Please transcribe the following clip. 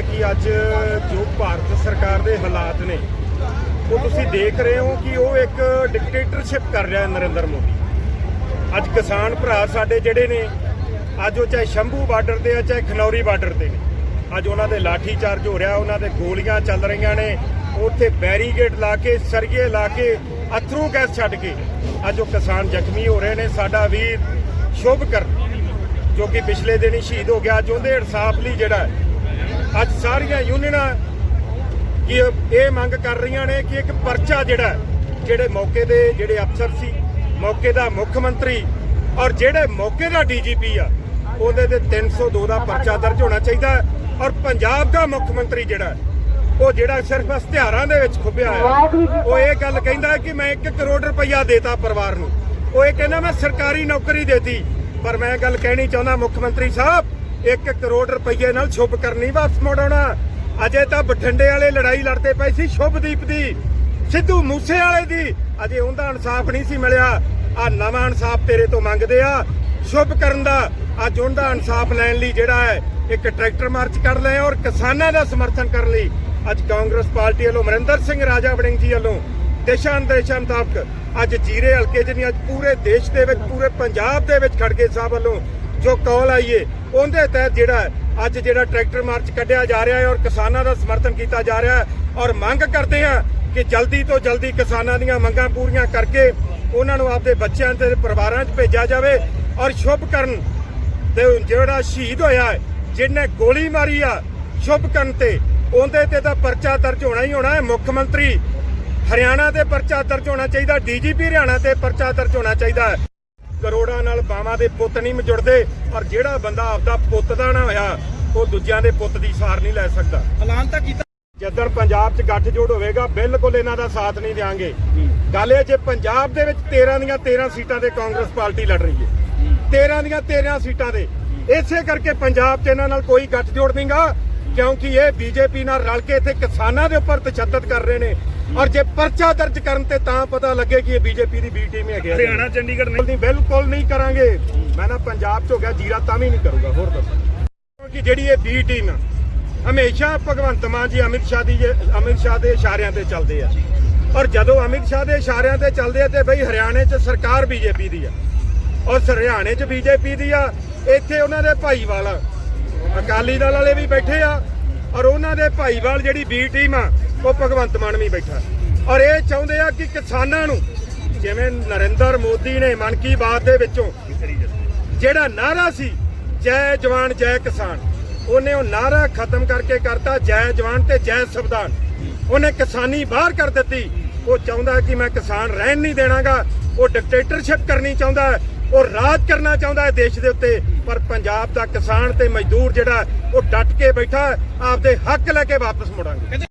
ਕਿ ਅੱਜ ਜੋ ਭਾਰਤ ਸਰਕਾਰ ਦੇ ਹਾਲਾਤ ਨੇ, ਉਹ ਤੁਸੀਂ ਦੇਖ ਰਹੇ ਹੋ ਕਿ ਉਹ ਇੱਕ ਡਿਕਟੇਟਰਸ਼ਿਪ ਕਰ ਰਿਹਾ ਨਰਿੰਦਰ ਮੋਦੀ। ਅੱਜ ਕਿਸਾਨ ਭਰਾ ਸਾਡੇ ਜਿਹੜੇ ਨੇ, ਅੱਜ ਉਹ ਚਾਹੇ ਸ਼ੰਭੂ ਬਾਰਡਰ ਤੇ ਆ, ਚਾਹੇ ਖਨੌਰੀ ਬਾਰਡਰ ਤੇ ਨੇ, ਅੱਜ ਉਹਨਾਂ ਦੇ ਲਾਠੀ ਚਾਰਜ ਹੋ ਰਿਹਾ, ਉਹਨਾਂ ਦੇ ਗੋਲੀਆਂ ਚੱਲ ਰਹੀਆਂ ਨੇ, ਉੱਥੇ ਬੈਰੀਗੇਟ ਲਾ ਕੇ ਸਰਗੇ ਲਾ ਕੇ, ਅਥਰੂ ਗੈਸ ਛੱਡ ਕੇ ਅੱਜ ਉਹ ਕਿਸਾਨ ਜ਼ਖਮੀ ਹੋ ਰਹੇ ਨੇ। ਸਾਡਾ ਵੀਰ ਸ਼ੁਭ ਸ਼ੁਭਕਰ ਜੋ ਕਿ ਪਿਛਲੇ ਦਿਨ ਹੀ ਸ਼ਹੀਦ ਹੋ ਗਿਆ, ਅੱਜ ਉਹਦੇ ਇਨਸਾਫ ਲਈ ਜਿਹੜਾ ਅੱਜ ਸਾਰੀਆਂ ਯੂਨੀਅਨਾਂ ਕਿ ਇਹ ਮੰਗ ਕਰ ਰਹੀਆਂ ਨੇ ਕਿ ਇੱਕ ਪਰਚਾ ਜਿਹੜਾ ਜਿਹੜੇ ਮੌਕੇ ਦੇ ਜਿਹੜੇ ਅਫਸਰ ਸੀ, ਮੌਕੇ ਦਾ ਮੁੱਖ ਮੰਤਰੀ ਔਰ ਜਿਹੜੇ ਮੌਕੇ ਦਾ ਡੀਜੀਪੀ ਆ, ਉਹਦੇ ਤੇ 302 ਦਾ ਪਰਚਾ ਦਰਜ ਹੋਣਾ ਚਾਹੀਦਾ ਔਰ ਪੰਜਾਬ ਦਾ ਮੁੱਖ ਮੰਤਰੀ ਜਿਹੜਾ ਉਹ ਜਿਹੜਾ ਸਿਰਫ ਇਸ਼ਤਿਹਾਰਾਂ ਦੇ ਵਿੱਚ ਖੁੱਬਿਆ ਹੋਇਆ ਉਹ ਇਹ ਗੱਲ ਕਹਿੰਦਾ ਕਿ ਮੈਂ 1 ਕਰੋੜ ਰੁਪਈਆ ਦੇਤਾ ਪਰਿਵਾਰ ਨੂੰ। ਉਹ ਇਹ ਕਹਿੰਦਾ ਮੈਂ ਸਰਕਾਰੀ ਨੌਕਰੀ ਦੇਤੀ, ਪਰ ਮੈਂ ਗੱਲ ਕਹਿਣੀ ਚਾਹੁੰਦਾ ਮੁੱਖ ਮੰਤਰੀ ਸਾਹਿਬ 1 ਕਰੋੜ ਰੁਪਈਏ ਨਾਲ ਸ਼ੁਭ ਕਰਨੀ ਵਾਪਸ ਮੋੜਾਉਣਾ ਅਜੇ ਤਾਂ ਬਠਿੰਡੇ ਵਾਲੇ ਲੜਾਈ ਲੜਦੇ ਪਏ ਸੀ ਸ਼ੁਭਦੀਪ ਦੀ, ਸਿੱਧੂ ਮੂਸੇ ਵਾਲੇ ਦੀ। ਅਜੇ ਉਹਦਾ ਇਨਸਾਫ ਨਹੀਂ ਸੀ ਮਿਲਿਆ। ਆ ਨਵਾਂ ਇਨਸਾਫ ਤੇਰੇ ਤੋਂ ਮੰਗਦੇ ਆ। ਸ਼ੁਭ ਕਰਨ ਦਾ ਅੱਜ ਉਹਦਾ ਇਨਸਾਫ ਲੈਣ ਲਈ ਜਿਹੜਾ ਹੈ, ਇੱਕ ਟਰੈਕਟਰ ਮਾਰਚ ਕਰ ਲਏ ਔਰ ਕਿਸਾਨਾਂ ਦਾ ਸਮਰਥਨ ਕਰਨ ਲਈ ਅੱਜ ਕਾਂਗਰਸ ਪਾਰਟੀ ਵੱਲੋਂ ਅਮਰਿੰਦਰ ਸਿੰਘ, ਰਾਜਾ ਵੜਿੰਗ ਜੀ ਵੱਲੋਂ ਦਿਸ਼ਾ ਨਿਰਦੇਸ਼ਾਂ ਮੁਤਾਬਕ ਅੱਜ ਜੀਰੇ ਹਲਕੇ 'ਚ ਅੱਜ ਪੂਰੇ ਦੇਸ਼ ਦੇ ਵਿੱਚ, ਪੂਰੇ ਪੰਜਾਬ ਦੇ ਵਿੱਚ ਖੜਗੇ ਸਾਹਿਬ ਵੱਲੋਂ ਜੋ ਕਾਲ ਆਈਏ ਉਹਦੇ ਤਹਿਤ ਜਿਹੜਾ ਅੱਜ ਜਿਹੜਾ ਟਰੈਕਟਰ ਮਾਰਚ ਕੱਢਿਆ ਜਾ ਰਿਹਾ ਹੈ ਔਰ ਕਿਸਾਨਾਂ ਦਾ ਸਮਰਥਨ ਕੀਤਾ ਜਾ ਰਿਹਾ ਹੈ ਔਰ ਮੰਗ ਕਰਦੇ ਹਾਂ ਕਿ ਜਲਦੀ ਤੋਂ ਜਲਦੀ ਕਿਸਾਨਾਂ ਦੀਆਂ ਮੰਗਾਂ ਪੂਰੀਆਂ ਕਰਕੇ ਉਹਨਾਂ ਨੂੰ ਆਪਦੇ ਬੱਚਿਆਂ ਤੇ ਪਰਿਵਾਰਾਂ 'ਚ ਭੇਜਿਆ ਜਾਵੇ ਔਰ ਸ਼ੁਭ ਕਰਨ ਤੇ ਜਿਹੜਾ ਸ਼ਹੀਦ ਹੋਇਆ ਹੈ, ਜਿਹਨੇ ਗੋਲੀ ਮਾਰੀ ਆ, ਸ਼ੁਭ ਕਰਨ ਤੇ, ਉਹਦੇ ਤੇ ਤਾਂ ਪਰਚਾ ਦਰਜ ਹੋਣਾ ਹੀ ਹੋਣਾ ਹੈ। ਮੁੱਖ ਮੰਤਰੀ ਹਰਿਆਣਾ ਤੇ ਪਰਚਾ ਦਰਜ ਹੋਣਾ ਚਾਹੀਦਾ, ਡੀਜੀਪੀ ਹਰਿਆਣਾ ਤੇ ਪਰਚਾ ਦਰਜ ਹੋਣਾ ਚਾਹੀਦਾ ਹੈ। ਕਰੋੜਾਂ ਨਾਲ ਬਾਵਾਂ ਦੇ ਪੁੱਤ ਨਹੀਂ ਜੁੜਦੇ ਔਰ ਜਿਹੜਾ ਬੰਦਾ ਆਪਦਾ ਪੁੱਤ ਦਾ ਨਾ ਹੋਇਆ ਉਹ ਦੂਜਿਆਂ ਦੇ ਪੁੱਤ ਦੀ ਸਾਰ ਨਹੀਂ ਲੈ ਸਕਦਾ। ਐਲਾਨ ਤਾਂ ਕੀਤਾ। ਜਦੋਂ ਪੰਜਾਬ 'ਚ ਗੱਠਜੋੜ ਹੋਵੇਗਾ ਬਿਲਕੁਲ ਇਹਨਾਂ ਦਾ ਸਾਥ ਨਹੀਂ ਦੇਵਾਂਗੇ ਗੱਲ ਇਹ ਜੇ ਪੰਜਾਬ ਦੇ ਵਿੱਚ 13 ਦੀਆਂ 13 ਸੀਟਾਂ ਤੇ ਕਾਂਗਰਸ ਪਾਰਟੀ ਲੜ ਰਹੀ ਹੈ। 13 ਦੀਆਂ 13 ਸੀਟਾਂ ਦੇ ਇਸੇ ਕਰਕੇ ਪੰਜਾਬ 'ਚ ਇਹਨਾਂ ਨਾਲ ਕੋਈ ਗੱਠਜੋੜ ਨਹੀਂਗਾ ਕਿਉਂਕਿ ਇਹ ਬੀਜੇਪੀ ਨਾਲ ਰਲ ਕੇ ਇੱਥੇ ਕਿਸਾਨਾਂ ਦੇ ਉੱਪਰ ਤਸ਼ੱਦਦ ਕਰ ਰਹੇ ਨੇ। ਔਰ ਜੇ ਪਰਚਾ ਦਰਜ ਕਰਨ ਤੇ ਤਾਂ ਪਤਾ ਲੱਗੇ ਕਿ ਇਹ ਬੀਜੇਪੀ ਦੀ ਬੀ ਟੀਮ ਹੈਗੇ। ਹਰਿਆਣਾ ਚੰਡੀਗੜ੍ਹ ਨਹੀਂ। ਬਿਲਕੁਲ ਨਹੀਂ ਕਰਾਂਗੇ। ਮੈਂ ਨਾ ਪੰਜਾਬ 'ਚ ਹੋ ਗਿਆ ਜੀਰਾ ਤਾਂ ਵੀ ਨਹੀਂ ਕਰੂੰਗਾ ਹੋਰ ਦੱਸੋ। ਕਿਉਂਕਿ ਜਿਹੜੀ ਇਹ ਬੀ ਟੀਮ ਆ ਹਮੇਸ਼ਾ ਭਗਵੰਤ ਮਾਨ ਜੀ ਅਮਿਤ ਸ਼ਾਹ ਦੀ ਅਮਿਤ ਸ਼ਾਹ ਦੇ ਇਸ਼ਾਰਿਆਂ ਤੇ ਚੱਲਦੇ ਆ। ਔਰ ਜਦੋਂ ਅਮਿਤ ਸ਼ਾਹ ਦੇ ਇਸ਼ਾਰਿਆਂ ਤੇ ਚੱਲਦੇ ਆ ਤੇ ਬਈ ਹਰਿਆਣੇ 'ਚ ਸਰਕਾਰ ਬੀਜੇਪੀ ਦੀ ਆ। ਔਰ ਹਰਿਆਣੇ 'ਚ ਬੀਜੇਪੀ ਦੀ ਆ ਇੱਥੇ ਉਹਨਾਂ ਦੇ ਭਾਈਵਾਲ। ਅਕਾਲੀ ਦਲ ਵਾਲੇ ਵੀ ਬੈਠੇ ਆ। ਔਰ ਉਹਨਾਂ ਦੇ ਭਾਈਵਾਲ ਜਿਹੜੀ ਬੀ ਟੀਮ ਆ ਉਹ ਭਗਵੰਤ ਮਾਨ ਵੀ ਬੈਠਾ। ਔਰ ਇਹ ਚਾਹੁੰਦੇ ਆ ਕਿ ਕਿਸਾਨਾਂ ਨੂੰ, ਜਿਵੇਂ ਨਰਿੰਦਰ ਮੋਦੀ ਨੇ ਮਨ ਕੀ ਬਾਤ ਦੇ ਵਿੱਚੋਂ ਜਿਹੜਾ ਨਾਰਾ ਸੀ, ਜੈ ਜਵਾਨ, ਜੈ ਕਿਸਾਨ, ਉਹਨੇ ਉਹ ਨਾਰਾ ਖਤਮ ਕਰਕੇ ਕਰਤਾ, ਜੈ ਜਵਾਨ ਤੇ ਜੈ ਸੰਵਿਧਾਨ। ਉਹਨੇ ਕਿਸਾਨੀ ਬਾਹਰ ਕਰ ਦਿੱਤੀ। ਉਹ ਚਾਹੁੰਦਾ ਕਿ ਮੈਂ ਕਿਸਾਨ ਰਹਿਣ ਨਹੀਂ ਦੇਣਾਗਾ। ਉਹ ਡਿਕਟੇਟਰਸ਼ਿਪ ਕਰਨੀ ਚਾਹੁੰਦਾ ਹੈ। ਉਹ ਰਾਜ ਕਰਨਾ ਚਾਹੁੰਦਾ ਹੈ ਦੇਸ਼ ਦੇ ਉੱਤੇ। ਪਰ ਪੰਜਾਬ ਦਾ ਕਿਸਾਨ ਤੇ ਮਜ਼ਦੂਰ ਜਿਹੜਾ, ਉਹ ਡਟ ਕੇ ਬੈਠਾ ਆਪਦੇ ਹੱਕ ਲੈ ਕੇ ਵਾਪਸ ਮੁੜਾਂਗੇ।